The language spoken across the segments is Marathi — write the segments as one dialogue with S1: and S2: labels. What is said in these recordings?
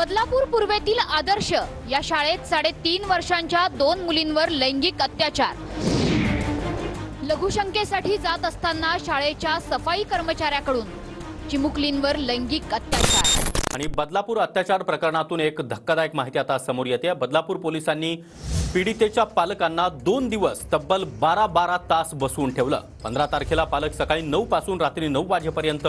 S1: बदलापूर पूर्वेतील आदर्श या शाळेत साडेतीन वर्षांच्या दोन मुलींवर लैंगिक अत्याचार. लघुशंकेसाठी जात असताना शाळेच्या सफाई कर्मचाऱ्याकडून चिमुकलींवर लैंगिक अत्याचार.
S2: आणि बदलापूर अत्याचार प्रकरणातून एक धक्कादायक माहिती आता समोर येते. बदलापूर पोलिसांनी पीडितेच्या पालकांना दोन दिवस तब्बल बारा बारा तास बसवून ठेवलं. पंधरा तारखेला पालक सकाळी नऊ पासून रात्री नऊ वाजेपर्यंत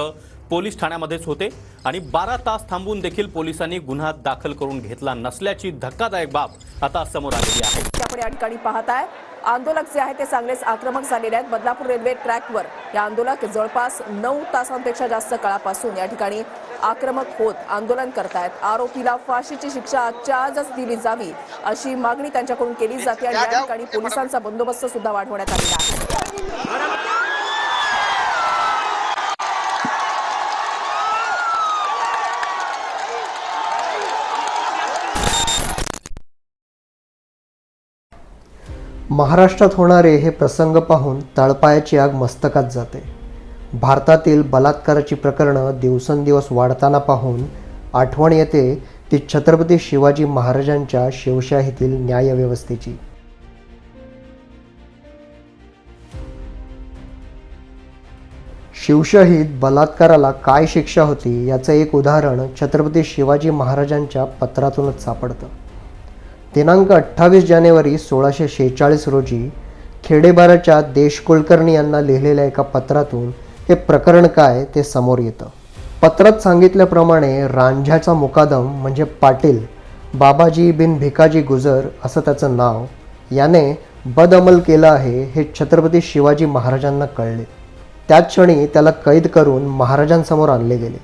S2: पोलीस ठाण्यामध्येच होते आणि बारा तास थांबून देखील पोलिसांनी गुन्हा दाखल करून घेतला नसल्याची धक्कादायक बाब आता समोर आलेली आहे.
S3: आपण या ठिकाणी पाहत आहे आंदोलक जे आहे ते चांगलेच आक्रमक झालेले आहेत. बदलापूर रेल्वे ट्रॅकवर हे आंदोलक जवळपास नऊ तासांपेक्षा जास्त काळापासून या ठिकाणी आक्रमक होत आंदोलन करतायत. आरोपीला फाशीची शिक्षा आजच्या आजच दिली जावी अशी मागणी त्यांच्याकडून केली जाते आणि या ठिकाणी पोलिसांचा बंदोबस्त सुद्धा वाढवण्यात आलेला आहे.
S4: महाराष्ट्रात होणारे हे प्रसंग पाहून तळपायाची आग मस्तकात जाते. भारतातील बलात्काराची प्रकरणं दिवसेंदिवस वाढताना पाहून आठवण येते ती छत्रपती शिवाजी महाराजांच्या शिवशाहीतील न्यायव्यवस्थेची. शिवशाहीत बलात्काराला काय शिक्षा होती याचं एक उदाहरण छत्रपती शिवाजी महाराजांच्या पत्रातूनच सापडतं. दिनांक अठ्ठावीस जानेवारी सोळाशे शेहेचाळीस रोजी खेडेबाराच्या देश कुलकर्णी यांना लिहिलेल्या एका पत्रातून हे प्रकरण काय ते समोर येतं. पत्रात सांगितल्याप्रमाणे रांझ्याचा मुकादम म्हणजे पाटील बाबाजी बिन भिकाजी गुजर असं त्याचं नाव याने बदअमल केला आहे हे छत्रपती शिवाजी महाराजांना कळले. त्याच क्षणी त्याला कैद करून महाराजांसमोर आणले गेले.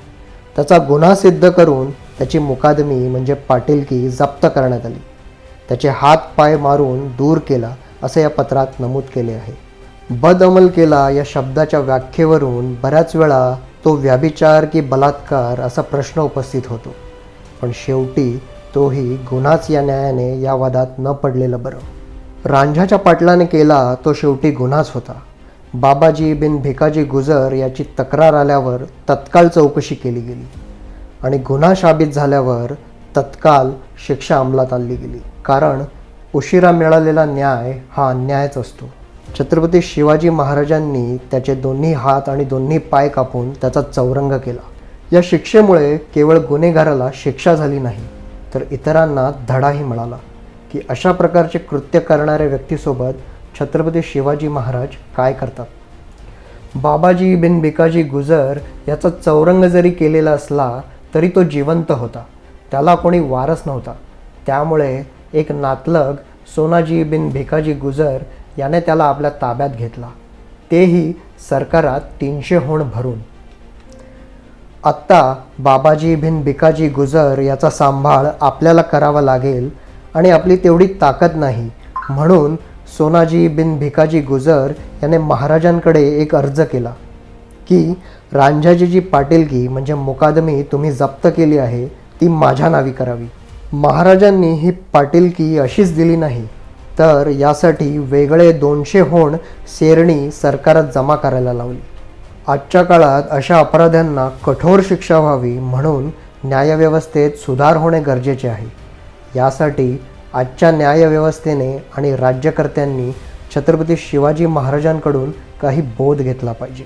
S4: त्याचा गुन्हा सिद्ध करून त्याची मुकादमी म्हणजे पाटीलकी जप्त करण्यात आली. त्याचे हात पाय मारून दूर केला असं या पत्रात नमूद केले आहे. बदअमल केला या शब्दाच्या व्याख्येवरून बऱ्याच वेळा तो व्याभिचार की बलात्कार असा प्रश्न उपस्थित होतो. पण शेवटी तोही गुन्हाच या न्यायाने या वादात न पडलेलं बरं. रांझाच्या पाटलाने केला तो शेवटी गुन्हाच होता. बाबाजी बिन भिकाजी गुजर याची तक्रार आल्यावर तत्काळ चौकशी केली गेली. आणि गुन्हा साबित झाल्यावर तत्काल शिक्षा अंमलात आणली गेली. कारण उशिरा मिळालेला न्याय हा अन्यायच असतो. छत्रपती शिवाजी महाराजांनी त्याचे दोन्ही हात आणि दोन्ही पाय कापून त्याचा चौरंग केला. या शिक्षेमुळे केवळ गुन्हेगाराला शिक्षा झाली नाही तर इतरांना धडाही मिळाला की अशा प्रकारचे कृत्य करणाऱ्या व्यक्तीसोबत छत्रपती शिवाजी महाराज काय करतात? बाबाजी बिन भिकाजी गुजर याचा चौरंग जरी केलेला असला तरी तो जिवंत होता. त्याला कोणी वारस नव्हता. त्यामुळे एक नातलग सोनाजी बिन भिकाजी गुजर याने त्याला आपल्या ताब्यात घेतला. तेही सरकारात तीनशे होण भरून. आत्ता बाबाजी बिन भिकाजी गुजर याचा सांभाळ आपल्याला करावा लागेल आणि आपली तेवढी ताकद नाही. म्हणून सोनाजी बिन भिकाजी गुजर याने महाराजांकडे एक अर्ज केला की रांझाची जी पाटीलकी म्हणजे मुकादमी तुम्ही जप्त केली आहे ती माझ्या नावी करावी. महाराजांनी ही पाटीलकी अशीच दिली नाही. तर यासाठी वेगळे दोनशे होण सेरणी सरकारात जमा करायला लावली. आजच्या काळात अशा अपराध्यांना कठोर शिक्षा व्हावी म्हणून न्यायव्यवस्थेत सुधार होणे गरजेचे आहे. यासाठी आजच्या न्यायव्यवस्थेने आणि राज्यकर्त्यांनी छत्रपती शिवाजी महाराजांकडून काही बोध घेतला पाहिजे.